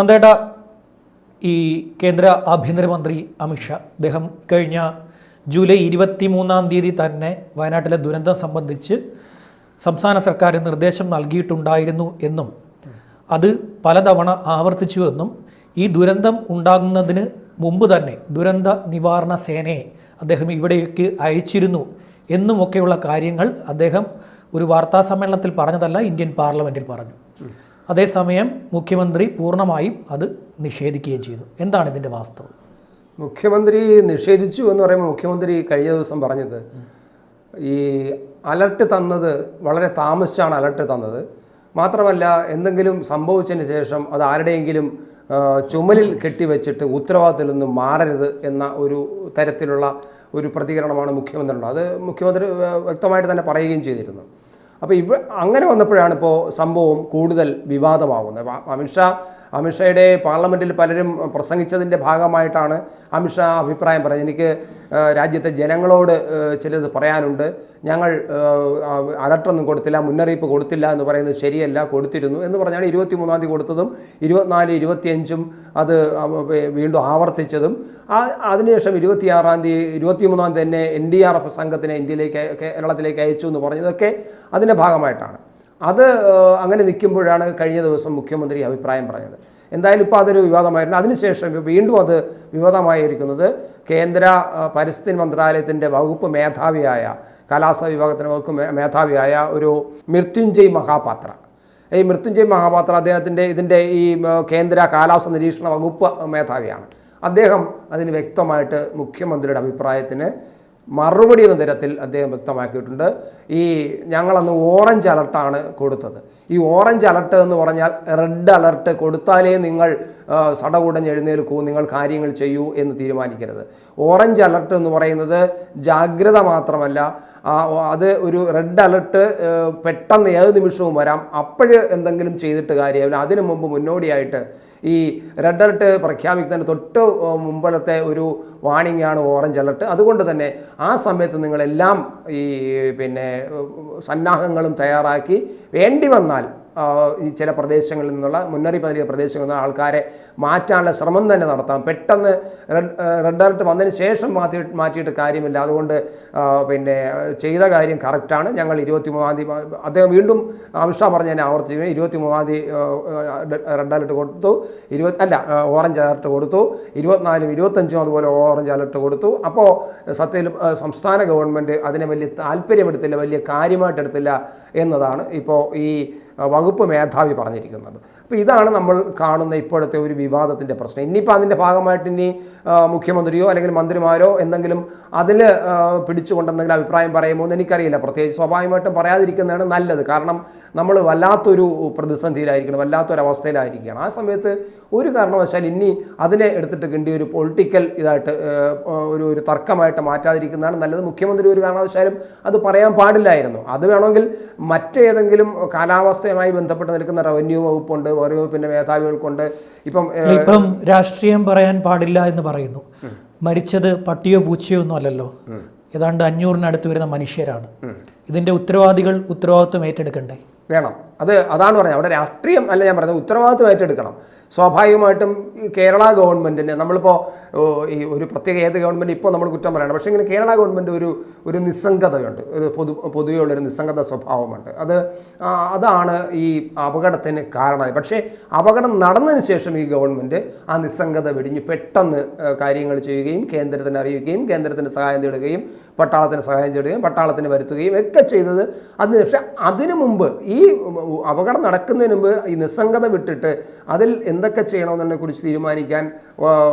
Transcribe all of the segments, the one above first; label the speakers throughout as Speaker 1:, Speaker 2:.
Speaker 1: നന്ദേട്ട ഈ കേന്ദ്ര ആഭ്യന്തരമന്ത്രി അമിത്ഷാ അദ്ദേഹം കഴിഞ്ഞ ജൂലൈ ഇരുപത്തി മൂന്നാം തീയതി തന്നെ വയനാട്ടിലെ ദുരന്തം സംബന്ധിച്ച് സംസ്ഥാന സർക്കാർ നിർദ്ദേശം നൽകിയിട്ടുണ്ടായിരുന്നു എന്നും അത് പലതവണ ആവർത്തിച്ചു എന്നും ഈ ദുരന്തം ഉണ്ടാകുന്നതിന് മുമ്പ് തന്നെ ദുരന്ത നിവാരണ സേനയെ അദ്ദേഹം ഇവിടേക്ക് അയച്ചിരുന്നു എന്നുമൊക്കെയുള്ള കാര്യങ്ങൾ അദ്ദേഹം ഒരു വാർത്താ സമ്മേളനത്തിൽ പറഞ്ഞതല്ല ഇന്ത്യൻ പാർലമെന്റിൽ പറഞ്ഞു. അതേസമയം മുഖ്യമന്ത്രി പൂർണമായും അത് നിഷേധിക്കുകയും ചെയ്തു. എന്താണ് ഇതിന്റെ വാസ്തവം?
Speaker 2: മുഖ്യമന്ത്രി നിഷേധിച്ചു എന്ന് പറയുമ്പോൾ മുഖ്യമന്ത്രി കഴിഞ്ഞ ദിവസം പറഞ്ഞത് ഈ അലർട്ട് തന്നത് വളരെ താമസിച്ചാണ് അലർട്ട് തന്നത്. മാത്രമല്ല എന്തെങ്കിലും സംഭവിച്ചതിന് ശേഷം അത് ആരുടെയെങ്കിലും ചുമലിൽ കെട്ടിവെച്ചിട്ട് ഉത്തരവാദിത്തത്തിൽ നിന്നും മാറരുത് എന്ന ഒരു തരത്തിലുള്ള ഒരു പ്രതികരണമാണ് മുഖ്യമന്ത്രി ഉള്ളത് അത് മുഖ്യമന്ത്രി വ്യക്തമായിട്ട് തന്നെ പറയുകയും ചെയ്തിരുന്നു. അപ്പോൾ ഇവ അങ്ങനെ വന്നപ്പോഴാണ് ഇപ്പോൾ സംഭവം കൂടുതൽ വിവാദമാകുന്നത് അപ്പോൾ അമിത്ഷാ അമിത്ഷായുടെ പാർലമെന്റിൽ പലരും പ്രസംഗിച്ചതിന്റെ ഭാഗമായിട്ടാണ് അമിത്ഷാ അഭിപ്രായം പറഞ്ഞത് എനിക്ക് രാജ്യത്തെ ജനങ്ങളോട് ചിലത് പറയാനുണ്ട്. ഞങ്ങൾ അലർട്ടൊന്നും കൊടുത്തില്ല മുന്നറിയിപ്പ് കൊടുത്തില്ല എന്ന് പറയുന്നത് ശരിയല്ല കൊടുത്തിരുന്നു എന്ന് പറഞ്ഞാണ് ഇരുപത്തി മൂന്നാം തീയതി കൊടുത്തതും ഇരുപത്തിനാല് ഇരുപത്തിയഞ്ചും അത് വീണ്ടും ആവർത്തിച്ചതും. അതിനുശേഷം ഇരുപത്തിയാറാം തീയതി ഇരുപത്തിമൂന്നാം മൂന്നാം തന്നെ എൻ ഡി ആർ എഫ് സംഘത്തിനെ ഇന്ത്യയിലേക്ക് കേരളത്തിലേക്ക് അയച്ചു എന്ന് പറഞ്ഞതൊക്കെ അതിന്റെ ഭാഗമായിട്ടാണ്. അത് അങ്ങനെ നിൽക്കുമ്പോഴാണ് കഴിഞ്ഞ ദിവസം മുഖ്യമന്ത്രി അഭിപ്രായം പറഞ്ഞത്. എന്തായാലും ഇപ്പോൾ അതൊരു വിവാദമായിരുന്നു. അതിനുശേഷം വീണ്ടും അത് വിവാദമായിരിക്കുന്നത് കേന്ദ്ര പരിസ്ഥിതി മന്ത്രാലയത്തിന്റെ വകുപ്പ് മേധാവിയായ കാലാവസ്ഥാ വിഭാഗത്തിന്റെ വകുപ്പ് മേധാവിയായ ഒരു മൃത്യുഞ്ജയ് മഹാപാത്ര. ഈ മൃത്യുഞ്ജയ് മഹാപാത്ര അദ്ദേഹത്തിന്റെ ഇതിന്റെ ഈ കേന്ദ്ര കാലാവസ്ഥ നിരീക്ഷണ വകുപ്പ് മേധാവിയാണ്. അദ്ദേഹം അതിന് വ്യക്തമായിട്ട് മുഖ്യമന്ത്രിയുടെ അഭിപ്രായത്തിന് മറുപടി എന്ന തരത്തിൽ അദ്ദേഹം വ്യക്തമാക്കിയിട്ടുണ്ട്. ഈ ഞങ്ങളന്ന് ഓറഞ്ച് അലർട്ടാണ് കൊടുത്തത്. ഈ ഓറഞ്ച് അലർട്ട് എന്ന് പറഞ്ഞാൽ റെഡ് അലർട്ട് കൊടുത്താലേ നിങ്ങൾ സടകുടഞ്ഞ് എഴുന്നേൽക്കൂ നിങ്ങൾ കാര്യങ്ങൾ ചെയ്യൂ എന്ന് തീരുമാനിക്കരുത്. ഓറഞ്ച് അലർട്ട് എന്ന് പറയുന്നത് ജാഗ്രത മാത്രമല്ല അത് ഒരു റെഡ് അലർട്ട് പെട്ടെന്ന് ഏത് നിമിഷവും വരാം. അപ്പോഴ് എന്തെങ്കിലും ചെയ്തിട്ട് കാര്യമില്ല. അതിനു മുമ്പ് മുന്നോടിയായിട്ട് ഈ റെഡ് അലർട്ട് പ്രഖ്യാപിക്കുന്നതിന് തൊട്ട് മുമ്പലത്തെ ഒരു വാണിംഗ് ആണ് ഓറഞ്ച് അലർട്ട്. അതുകൊണ്ട് തന്നെ ആ സമയത്ത് നിങ്ങളെല്ലാം ഈ പിന്നെ സന്നാഹങ്ങളും തയ്യാറാക്കി വേണ്ടി വന്നാൽ ഈ ചില പ്രദേശങ്ങളിൽ നിന്നുള്ള മുന്നറിയിപ്പ് നൽകിയ പ്രദേശങ്ങളിൽ നിന്നുള്ള ആൾക്കാരെ മാറ്റാനുള്ള ശ്രമം തന്നെ നടത്താം. പെട്ടെന്ന് റെഡ് റെഡ് അലർട്ട് വന്നതിന് ശേഷം മാറ്റി മാറ്റിയിട്ട് കാര്യമില്ല. അതുകൊണ്ട് പിന്നെ ചെയ്ത കാര്യം കറക്റ്റാണ്. ഞങ്ങൾ ഇരുപത്തി മൂന്നാം തീയതി അദ്ദേഹം വീണ്ടും അമിത്ഷാ പറഞ്ഞ് തന്നെ ആവർത്തിച്ചു. ഇരുപത്തി മൂന്നാം തീയതി റെഡ് അലർട്ട് കൊടുത്തു. ഇരുപത്തി അല്ല ഓറഞ്ച് അലർട്ട് കൊടുത്തു. ഇരുപത്തിനാലും ഇരുപത്തഞ്ചും അതുപോലെ ഓറഞ്ച് അലർട്ട് കൊടുത്തു. അപ്പോൾ സത്യത്തിൽ സംസ്ഥാന ഗവൺമെന്റ് അതിനെ വലിയ താല്പര്യമെടുത്തില്ല വലിയ കാര്യമായിട്ടെടുത്തില്ല എന്നതാണ്. ഇപ്പോൾ ഈ വകുപ്പ് മേധാവി പറഞ്ഞിരിക്കുന്നത്. അപ്പോൾ ഇതാണ് നമ്മൾ കാണുന്ന ഇപ്പോഴത്തെ ഒരു വിവാദത്തിന്റെ പ്രശ്നം. ഇനിയിപ്പോൾ അതിന്റെ ഭാഗമായിട്ട് ഇനി മുഖ്യമന്ത്രിയോ അല്ലെങ്കിൽ മന്ത്രിമാരോ എന്തെങ്കിലും അതിൽ പിടിച്ചുകൊണ്ട് എന്തെങ്കിലും അഭിപ്രായം പറയുമോ എന്ന് എനിക്കറിയില്ല. പ്രത്യേകിച്ച് സ്വാഭാവികമായിട്ടും പറയാതിരിക്കുന്നതാണ് നല്ലത്. കാരണം നമ്മൾ വല്ലാത്തൊരു പ്രതിസന്ധിയിലായിരിക്കണം വല്ലാത്തൊരു അവസ്ഥയിലായിരിക്കുകയാണ് ആ സമയത്ത് ഒരു കാരണവശാൽ ഇനി അതിനെ എടുത്തിട്ട് കിണ്ടി ഒരു പൊളിറ്റിക്കൽ ഇതായിട്ട് ഒരു ഒരു തർക്കമായിട്ട് മാറ്റാതിരിക്കുന്നതാണ് നല്ലത്. മുഖ്യമന്ത്രി ഒരു കാരണവശാലും അത് പറയാൻ പാടില്ലായിരുന്നു. അത് വേണമെങ്കിൽ മറ്റേതെങ്കിലും കാലാവസ്ഥയുമായി ബന്ധപ്പെട്ട് നിൽക്കുന്ന റവന്യൂ വകുപ്പുണ്ട് ഓരോ വകുപ്പിന്റെ മേധാവികൾക്കുണ്ട്. ഇപ്പം
Speaker 1: ഇപ്പം രാഷ്ട്രീയം പറയാൻ പാടില്ല എന്ന് പറയുന്നു. മരിച്ചത് പട്ടിയോ പൂച്ചയോ ഒന്നും അല്ലല്ലോ. ഏതാണ്ട് അഞ്ഞൂറിനടുത്ത് വരുന്ന മനുഷ്യരാണ്. ഇതിന്റെ ഉത്തരവാദികൾ ഉത്തരവാദിത്വം ഏറ്റെടുക്കണ്ടേ?
Speaker 2: വേണം. അത് അതാണ് പറഞ്ഞത്. അവിടെ രാഷ്ട്രീയം അല്ല ഞാൻ പറഞ്ഞത് ഉത്തരവാദിത്വം ഏറ്റെടുക്കണം സ്വാഭാവികമായിട്ടും കേരള ഗവൺമെന്റിന് നമ്മളിപ്പോൾ ഈ ഒരു പ്രത്യേക ഏത് ഗവൺമെന്റ് ഇപ്പോൾ നമ്മൾ കുറ്റം പറയണം. പക്ഷേ ഇങ്ങനെ കേരള ഗവൺമെന്റ് ഒരു ഒരു നിസ്സംഗതയുണ്ട്. ഒരു പൊതു പൊതുവെയുള്ളൊരു നിസ്സംഗത സ്വഭാവമുണ്ട്. അത് അതാണ് ഈ അപകടത്തിന് കാരണമായി. പക്ഷേ അപകടം നടന്നതിന് ശേഷം ഈ ഗവൺമെന്റ് ആ നിസ്സംഗത വെടിഞ്ഞ് പെട്ടെന്ന് കാര്യങ്ങൾ ചെയ്യുകയും കേന്ദ്രത്തിന് അറിയിക്കുകയും കേന്ദ്രത്തിന് സഹായം തേടുകയും പട്ടാളത്തിന് സഹായം തേടുകയും പട്ടാളത്തിന് വരുത്തുകയും ഒക്കെ ചെയ്തത് അതിന് പക്ഷേ അതിനു മുമ്പ് ഈ അപകടം നടക്കുന്നതിന് മുമ്പ് ഈ നിസ്സംഗത വിട്ടിട്ട് അതിൽ എന്തൊക്കെ ചെയ്യണമെന്നതിനെ കുറിച്ച് തീരുമാനിക്കാൻ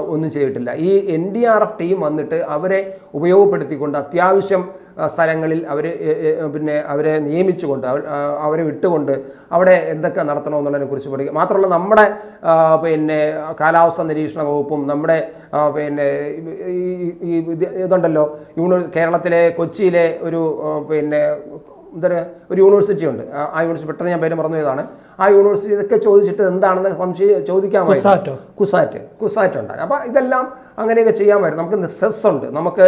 Speaker 2: ഒന്നും ചെയ്തിട്ടില്ല. ഈ N D R F team വന്നിട്ട് അവരെ ഉപയോഗപ്പെടുത്തിക്കൊണ്ട് അത്യാവശ്യം സ്ഥലങ്ങളിൽ അവർ പിന്നെ അവരെ നിയമിച്ചുകൊണ്ട് അവരെ വിട്ടുകൊണ്ട് അവിടെ എന്തൊക്കെ നടത്തണമെന്നുള്ളതിനെ കുറിച്ച് പഠിക്കുക മാത്രമല്ല നമ്മുടെ പിന്നെ കാലാവസ്ഥ നിരീക്ഷണ വകുപ്പും നമ്മുടെ പിന്നെ ഈ ഇതുണ്ടല്ലോ യൂണി കേരളത്തിലെ കൊച്ചിയിലെ ഒരു ആ, പിന്നെ പറയുക ഒരു യൂണിവേഴ്സിറ്റി ഉണ്ട്. ആ യൂണിവേഴ്സിറ്റി പെട്ടെന്ന് ഞാൻ പേര് മറന്നു പോയതാണ് ആ യൂണിവേഴ്സിറ്റി ഇതൊക്കെ ചോദിച്ചിട്ട് എന്താണെന്ന് സംശയം ചോദിക്കാൻ
Speaker 1: കുസാറ്റോ?
Speaker 2: കുസാറ്റ്. കുസാറ്റ് ഉണ്ടായി അപ്പോൾ ഇതെല്ലാം അങ്ങനെയൊക്കെ ചെയ്യാൻ വരും നമുക്ക് സെസ് ഉണ്ട്. നമുക്ക്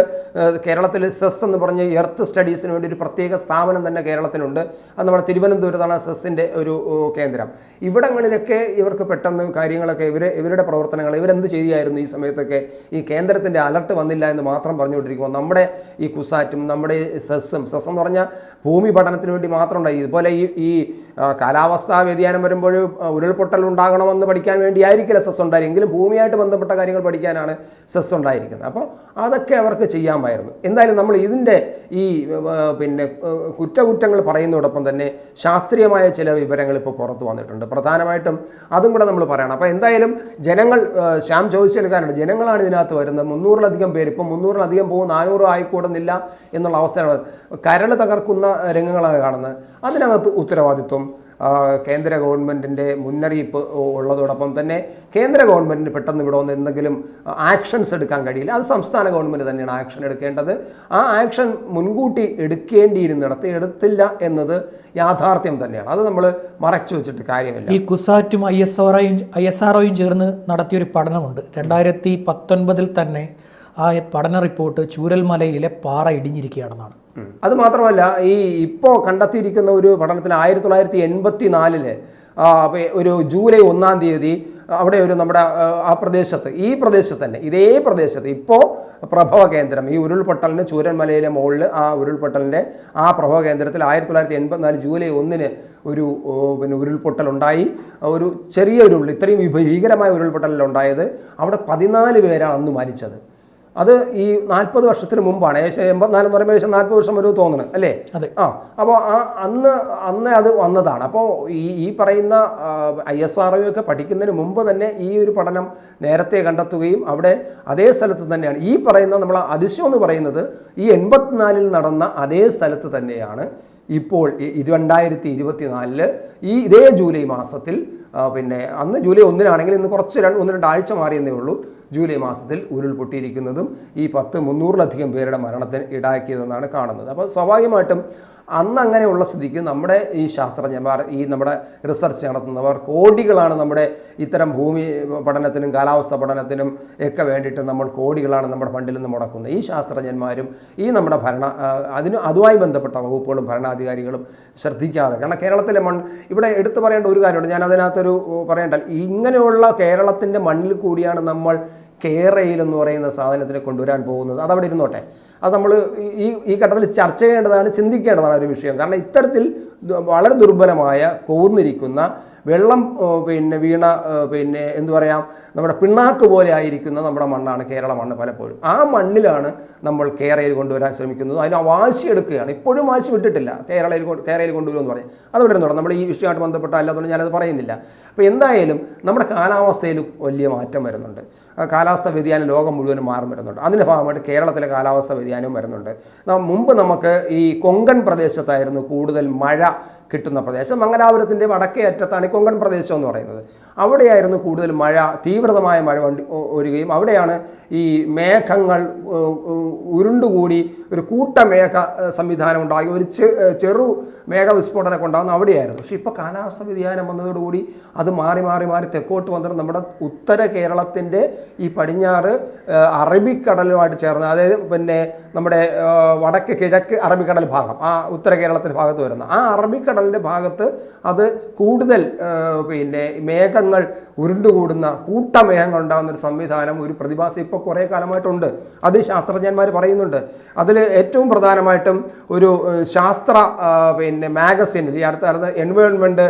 Speaker 2: കേരളത്തിൽ സെസ് എന്ന് പറഞ്ഞ് എർത്ത് സ്റ്റഡീസിന് വേണ്ടി ഒരു പ്രത്യേക സ്ഥാപനം തന്നെ കേരളത്തിലുണ്ട്. അത് നമ്മുടെ തിരുവനന്തപുരത്താണ് സെസ്സിന്റെ ഒരു കേന്ദ്രം. ഇവിടങ്ങളിലൊക്കെ ഇവർക്ക് പെട്ടെന്ന് കാര്യങ്ങളൊക്കെ ഇവർ ഇവരുടെ പ്രവർത്തനങ്ങൾ ഇവരെന്ത് ചെയ്യുമായിരുന്നു ഈ സമയത്തൊക്കെ ഈ കേന്ദ്രത്തിന്റെ അലർട്ട് വന്നില്ല എന്ന് മാത്രം പറഞ്ഞുകൊണ്ടിരിക്കുമ്പോൾ നമ്മുടെ ഈ കുസാറ്റും നമ്മുടെ ഈ സെസ്സും സെസ് എന്ന് പറഞ്ഞാൽ ഭൂമി പഠനത്തിന് വേണ്ടി മാത്രം ഉണ്ടായി. ഇതുപോലെ ഈ ഈ കാലാവസ്ഥാ വ്യതിയാനം വരുമ്പോൾ ഉരുൾപൊട്ടൽ ഉണ്ടാകണമെന്ന് പഠിക്കാൻ വേണ്ടിയായിരിക്കില്ല സെസ് ഉണ്ടായി എങ്കിലും ഭൂമിയായിട്ട് ബന്ധപ്പെട്ട കാര്യങ്ങൾ പഠിക്കാനാണ് സെസ് ഉണ്ടായിരിക്കുന്നത്. അപ്പോൾ അതൊക്കെ അവർക്ക് ചെയ്യാമായിരുന്നു. എന്തായാലും നമ്മൾ ഇതിന്റെ ഈ പിന്നെ കുറ്റകുറ്റങ്ങൾ പറയുന്നതോടൊപ്പം തന്നെ ശാസ്ത്രീയമായ ചില വിവരങ്ങൾ ഇപ്പോൾ പുറത്തു വന്നിട്ടുണ്ട്. പ്രധാനമായിട്ടും അതും കൂടെ നമ്മൾ പറയണം. അപ്പോൾ എന്തായാലും ജനങ്ങൾ ശ്യാം ചോദിച്ചെടുക്കാനുണ്ട് ജനങ്ങളാണ് ഇതിനകത്ത് വരുന്നത്. മുന്നൂറിലധികം പേര്. ഇപ്പം മുന്നൂറിലധികം പോകും നാനൂറ് ആയിക്കൂടുന്നില്ല എന്നുള്ള അവസരമാണ് കരൾ തകർക്കുന്ന രംഗങ്ങളാണ് കാണുന്നത്. അതിനകത്ത് ഉത്തരവാദിത്വം കേന്ദ്ര ഗവൺമെന്റിന്റെ മുന്നറിയിപ്പ് ഉള്ളതോടൊപ്പം തന്നെ കേന്ദ്ര ഗവൺമെന്റിന് പെട്ടെന്ന് ഇവിടെ വന്ന് എന്തെങ്കിലും ആക്ഷൻസ് എടുക്കാൻ കഴിയില്ല. അത് സംസ്ഥാന ഗവൺമെന്റ് തന്നെയാണ് ആക്ഷൻ എടുക്കേണ്ടത്. ആ ആക്ഷൻ മുൻകൂട്ടി എടുക്കേണ്ടിയിരുന്നിടത്ത് എടുത്തില്ല എന്നത് യാഥാർത്ഥ്യം തന്നെയാണ്. അത് നമ്മൾ മറച്ചു വെച്ചിട്ട് കാര്യമില്ല.
Speaker 1: ഈ കുസാറ്റും ഐ എസ് ആർഒയും ഐ എസ് ആർ ഒയും ചേർന്ന് നടത്തിയൊരു പഠനമുണ്ട്. രണ്ടായിരത്തി പത്തൊൻപതിൽ തന്നെ ആ പഠന റിപ്പോർട്ട് ചൂരൽമലയിലെ പാറ ഇടിഞ്ഞിരിക്കുകയാണെന്നാണ്.
Speaker 2: അത് മാത്രമല്ല ഈ ഇപ്പോൾ കണ്ടെത്തിയിരിക്കുന്ന ഒരു പഠനത്തിൽ ആയിരത്തി തൊള്ളായിരത്തി എൺപത്തി നാലിൽ ഒരു ജൂലൈ ഒന്നാം തീയതി അവിടെ ഒരു നമ്മുടെ ആ, പ്രദേശത്ത് ഈ പ്രദേശത്ത് തന്നെ ഇതേ പ്രദേശത്ത് ഇപ്പോൾ പ്രഭവ കേന്ദ്രം ഈ ഉരുൾപൊട്ടലിന് ചൂരന്മലയിലെ മുകളിൽ ആ ഉരുൾപൊട്ടലിന്റെ ആ പ്രഭവ കേന്ദ്രത്തിൽ ആയിരത്തി തൊള്ളായിരത്തി എൺപത്തിനാല് ജൂലൈ ഒന്നിന് ഒരു പിന്നെ ഉരുൾപൊട്ടലുണ്ടായി. ഒരു ചെറിയ ഉരുൾ ഇത്രയും ഭീകരമായ ഉരുൾപൊട്ടലുണ്ടായത് അവിടെ പതിനാല് പേരാണ് അന്ന് മരിച്ചത്. അത് ഈ നാൽപ്പത് വർഷത്തിന് മുമ്പാണ്. ഏകദേശം എൺപത്തിനാല് എന്ന് പറയുമ്പോൾ ഏകദേശം നാൽപ്പത് വർഷം വരും തോന്നുന്നു അല്ലേ? ആ അപ്പോൾ ആ അന്ന് അന്ന് അത് വന്നതാണ്. അപ്പോൾ ഈ ഈ പറയുന്ന ഐ എസ് ആർ ഒക്കെ പഠിക്കുന്നതിന് മുമ്പ് തന്നെ ഈ ഒരു പഠനം നേരത്തെ കണ്ടെത്തുകയും അവിടെ അതേ സ്ഥലത്ത് തന്നെയാണ്. ഈ പറയുന്ന നമ്മൾ അതിശയം എന്ന് പറയുന്നത് ഈ എൺപത്തിനാലിൽ നടന്ന അതേ സ്ഥലത്ത് തന്നെയാണ് ഇപ്പോൾ രണ്ടായിരത്തി ഇരുപത്തിനാലിൽ ഈ ഇതേ ജൂലൈ മാസത്തിൽ പിന്നെ അന്ന് ജൂലൈ ഒന്നിനാണെങ്കിൽ ഇന്ന് കുറച്ച് രണ്ട് ഒന്ന് രണ്ടാഴ്ച മാറിയെന്നേ ഉള്ളൂ. ജൂലൈ മാസത്തിൽ ഉരുൾപൊട്ടിയിരിക്കുന്നതും ഈ പത്ത് മുന്നൂറിലധികം പേരുടെ മരണത്തിന് ഇടാക്കിയതെന്നാണ് കാണുന്നത്. അപ്പോൾ സ്വാഭാവികമായിട്ടും അന്ന് അങ്ങനെയുള്ള സ്ഥിതിക്ക് നമ്മുടെ ഈ ശാസ്ത്രജ്ഞന്മാർ ഈ നമ്മുടെ റിസർച്ച് നടത്തുന്നവർ കോടികളാണ് നമ്മുടെ ഇത്തരം ഭൂമി പഠനത്തിനും കാലാവസ്ഥ പഠനത്തിനും ഒക്കെ വേണ്ടിയിട്ട് നമ്മൾ കോടികളാണ് നമ്മുടെ ഫണ്ടിൽ നിന്ന് മുടക്കുന്നത്. ഈ ശാസ്ത്രജ്ഞന്മാരും ഈ നമ്മുടെ ഭരണ അതിന് അതുമായി ബന്ധപ്പെട്ട വകുപ്പുകളും ഭരണാധികാരികളും ശ്രദ്ധിക്കാതെ. കാരണം കേരളത്തിലെ മണ്ണ് ഇവിടെ എടുത്തു പറയേണ്ട ഒരു കാര്യമുണ്ട് ഞാൻ അതിനകത്തൊരു പറയണ്ട ഇങ്ങനെയുള്ള കേരളത്തിന്റെ മണ്ണിൽ കൂടിയാണ് നമ്മൾ കേരയിൽ എന്ന് പറയുന്ന സാധനത്തിനെ കൊണ്ടുവരാൻ പോകുന്നത് അതവിടെ ഇരുന്നോട്ടെ. അത് നമ്മൾ ഈ ഈ ഘട്ടത്തിൽ ചർച്ച ചെയ്യേണ്ടതാണ് ചിന്തിക്കേണ്ടതാണ് ഒരു വിഷയം. കാരണം ഇത്തരത്തിൽ വളരെ ദുർബലമായ കോർന്നിരിക്കുന്ന വെള്ളം പിന്നെ വീണ പിന്നെ എന്തു പറയാം നമ്മുടെ പിണ്ണാക്ക് പോലെ ആയിരിക്കുന്ന നമ്മുടെ മണ്ണാണ് കേരള മണ്ണ് പലപ്പോഴും. ആ മണ്ണിലാണ് നമ്മൾ കേരളയിൽ കൊണ്ടുവരാൻ ശ്രമിക്കുന്നത്. അതിന് വാശി എടുക്കുകയാണ്. ഇപ്പോഴും വാശി വിട്ടിട്ടില്ല. കേരളയിൽ കേരളയിൽ കൊണ്ടുവരുമെന്ന് പറയും. അതവിടെ ഇരുന്നോട്ടെ. നമ്മൾ ഈ വിഷയമായിട്ട് ബന്ധപ്പെട്ട അല്ലാത്തതുകൊണ്ട് ഞാനത് പറയുന്നില്ല. അപ്പോൾ എന്തായാലും നമ്മുടെ കാലാവസ്ഥയിൽ വലിയ മാറ്റം വരുന്നുണ്ട്. ആ കാലാവസ്ഥ വ്യതിയാനം ലോകം മുഴുവനും മാറി വരുന്നുണ്ട്. അതിന്റെ ഭാഗമായിട്ട് കേരളത്തിലെ കാലാവസ്ഥ വ്യതിയാനവും വരുന്നുണ്ട്. മുമ്പ് നമുക്ക് ഈ കൊങ്കൺ പ്രദേശത്തായിരുന്നു കൂടുതൽ മഴ കിട്ടുന്ന പ്രദേശം. മംഗലാപുരത്തിന്റെ വടക്കേ അറ്റത്താണ് ഈ കൊങ്കൺ പ്രദേശം എന്ന് പറയുന്നത്. അവിടെയായിരുന്നു കൂടുതൽ മഴ തീവ്രതമായ മഴ വണ്ടി വരികയും അവിടെയാണ് ഈ മേഘങ്ങൾ ഉരുണ്ടുകൂടി ഒരു കൂട്ടമേഘ മേഘ സംവിധാനം ഉണ്ടായി ഒരു ചെറു മേഘവിസ്ഫോടനമൊക്കെ ഉണ്ടാകുന്ന അവിടെയായിരുന്നു. പക്ഷേ ഇപ്പോൾ കാലാവസ്ഥ വ്യതിയാനം വന്നതോടുകൂടി അത് മാറി മാറി മാറി തെക്കോട്ട് വന്നിട്ട് നമ്മുടെ ഉത്തര കേരളത്തിന്റെ ഈ പടിഞ്ഞാറ് അറബിക്കടലുമായിട്ട് ചേർന്ന് അതായത് പിന്നെ നമ്മുടെ വടക്ക് കിഴക്ക് അറബിക്കടൽ ഭാഗം ആ ഉത്തര കേരളത്തിന്റെ ഭാഗത്ത് വരുന്ന ആ അറബിക്കടലിന്റെ ഭാഗത്ത് അത് കൂടുതൽ പിന്നെ മേഘങ്ങൾ ഉരുണ്ടുകൂടുന്ന കൂട്ടമേഘങ്ങൾ ഉണ്ടാകുന്ന ഒരു സംവിധാനം ഒരു പ്രതിഭാസം ഇപ്പോൾ കുറേ കാലമായിട്ടുണ്ട്. അത് ശാസ്ത്രജ്ഞന്മാർ പറയുന്നുണ്ട്. അതിൽ ഏറ്റവും പ്രധാനമായിട്ടും ഒരു ശാസ്ത്ര പിന്നെ മാഗസിനിൽ ഈ അടുത്ത എൻവയോൺമെന്റ്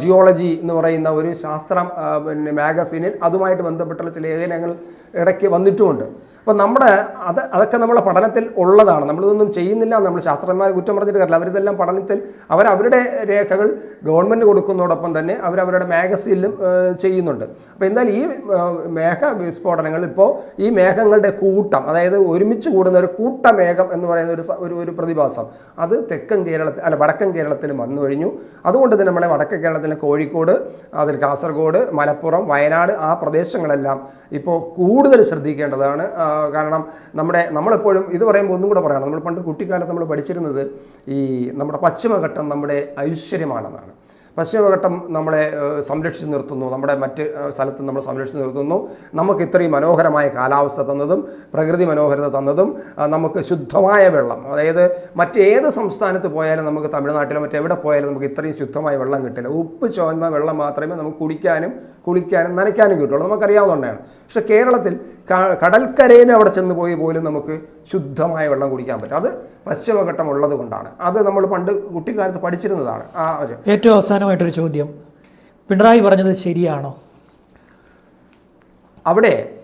Speaker 2: ജിയോളജി എന്ന് പറയുന്ന ഒരു ശാസ്ത്രം പിന്നെ മാഗസിനിൽ അതുമായിട്ട് ബന്ധപ്പെട്ടുള്ള ചില ലേഖനങ്ങൾ ഇടയ്ക്ക് വന്നിട്ടുമുണ്ട്. അപ്പോൾ നമ്മുടെ അത് അതൊക്കെ നമ്മുടെ പഠനത്തിൽ ഉള്ളതാണ്. നമ്മളിതൊന്നും ചെയ്യുന്നില്ല നമ്മൾ ശാസ്ത്രജ്ഞന്മാരെ കുറ്റം പറഞ്ഞിട്ട് കാര്യമില്ല. അവരിതെല്ലാം പഠനത്തിൽ അവർ അവരുടെ രേഖകൾ ഗവൺമെന്റ് കൊടുക്കുന്നതോടൊപ്പം തന്നെ അവരവരുടെ മാഗസീനിലും ചെയ്യുന്നുണ്ട്. അപ്പോൾ എന്തായാലും ഈ മേഘ വിസ്ഫോടനങ്ങൾ ഇപ്പോൾ ഈ മേഘങ്ങളുടെ കൂട്ടം അതായത് ഒരുമിച്ച് കൂടുന്ന ഒരു കൂട്ടമേഘം എന്ന് പറയുന്ന ഒരു ഒരു ഒരു പ്രതിഭാസം അത് തെക്കൻ കേരളത്തിൽ അല്ല വടക്കൻ കേരളത്തിൽ വന്നു കഴിഞ്ഞു. അതുകൊണ്ട് തന്നെ നമ്മളെ വടക്കൻ കേരളത്തിലെ കോഴിക്കോട് അതിൽ കാസർഗോഡ് മലപ്പുറം വയനാട് ആ പ്രദേശങ്ങളെല്ലാം ഇപ്പോൾ കൂടുതൽ ശ്രദ്ധിക്കേണ്ടതാണ്. കാരണം നമ്മുടെ നമ്മളെപ്പോഴും ഇത് പറയുമ്പോൾ ഒന്നും കൂടെ പറയണം. നമ്മൾ പണ്ട് കുട്ടിക്കാലത്ത് നമ്മൾ പഠിച്ചിരുന്നത് ഈ നമ്മുടെ പശ്ചിമഘട്ടം നമ്മുടെ ഐശ്വര്യമാണെന്നാണ്. പശ്ചിമഘട്ടം നമ്മളെ സംരക്ഷിച്ച് നിർത്തുന്നു. നമ്മുടെ മറ്റ് സ്ഥലത്ത് നമ്മൾ സംരക്ഷിച്ച് നിർത്തുന്നു. നമുക്ക് ഇത്രയും മനോഹരമായ കാലാവസ്ഥ തന്നതും പ്രകൃതി മനോഹരത തന്നതും നമുക്ക് ശുദ്ധമായ വെള്ളം അതായത് മറ്റേത് സംസ്ഥാനത്ത് പോയാലും നമുക്ക് തമിഴ്നാട്ടിലോ മറ്റെവിടെ പോയാലും നമുക്ക് ഇത്രയും ശുദ്ധമായ വെള്ളം കിട്ടില്ല. ഉപ്പ് ചുവന്ന വെള്ളം മാത്രമേ നമുക്ക് കുടിക്കാനും കുളിക്കാനും നനയ്ക്കാനും കിട്ടുള്ളൂ. നമുക്കറിയാവുന്നതാണ്. പക്ഷേ കേരളത്തിൽ കടൽക്കരയിൽ അവിടെ ചെന്ന് പോയി പോലും നമുക്ക് ശുദ്ധമായ വെള്ളം കുടിക്കാൻ പറ്റും. അത് പശ്ചിമഘട്ടം ഉള്ളത് കൊണ്ടാണ് അത് നമ്മൾ പണ്ട് കുട്ടിക്കാലത്ത് പഠിച്ചിരുന്നതാണ്. ആ
Speaker 1: ഏറ്റവും അവസാനമായിട്ടൊരു ചോദ്യം. പിണറായി പറഞ്ഞത് ശരിയാണോ?
Speaker 2: അവിടെ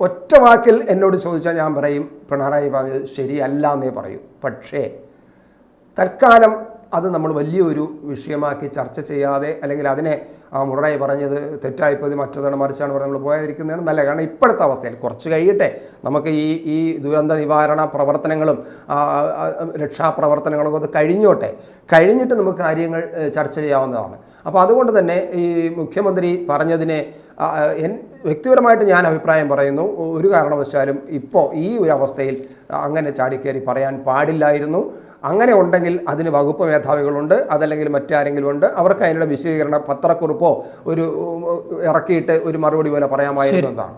Speaker 2: ഒറ്റ വാക്കിൽ എന്നോട് ചോദിച്ചാൽ ഞാൻ പറയും പിണറായി പറഞ്ഞത് ശരിയല്ല എന്നേ പറയൂ. പക്ഷേ തൽക്കാലം അത് നമ്മൾ വലിയൊരു വിഷയമാക്കി ചർച്ച ചെയ്യാതെ അല്ലെങ്കിൽ അതിനെ ആ മുറയായി പറഞ്ഞത് തെറ്റായിപ്പോയത് മറ്റതാണ് മറിച്ചാണ് പറഞ്ഞ് നമ്മൾ പോയാതിരിക്കുന്നതാണ് നല്ല കാരണം ഇപ്പോഴത്തെ അവസ്ഥയിൽ കുറച്ച് കഴിയട്ടെ. നമുക്ക് ഈ ഈ ദുരന്ത നിവാരണ പ്രവർത്തനങ്ങളും രക്ഷാപ്രവർത്തനങ്ങളൊക്കെ ഒന്ന് കഴിഞ്ഞോട്ടെ. കഴിഞ്ഞിട്ട് നമുക്ക് കാര്യങ്ങൾ ചർച്ച ചെയ്യാവുന്നതാണ്. അപ്പോൾ അതുകൊണ്ട് തന്നെ ഈ മുഖ്യമന്ത്രി പറഞ്ഞതിനെ വ്യക്തിപരമായിട്ട് ഞാൻ അഭിപ്രായം പറയുന്നു. ഒരു കാരണവശാലും ഇപ്പോൾ ഈ ഒരു അവസ്ഥയിൽ അങ്ങനെ ചാടിക്കയറി പറയാൻ പാടില്ലായിരുന്നു. അങ്ങനെ ഉണ്ടെങ്കിൽ അതിന് വകുപ്പ് മേധാവികളുണ്ട് അതല്ലെങ്കിൽ മറ്റാരെങ്കിലും ഉണ്ട് അവർക്ക് അതിനുള്ള വിശദീകരണ പത്രക്കുറിപ്പോ ഒരു ഇറക്കിയിട്ട് ഒരു മറുപടി പോലെ പറയാമായിരുന്നു എന്നതാണ്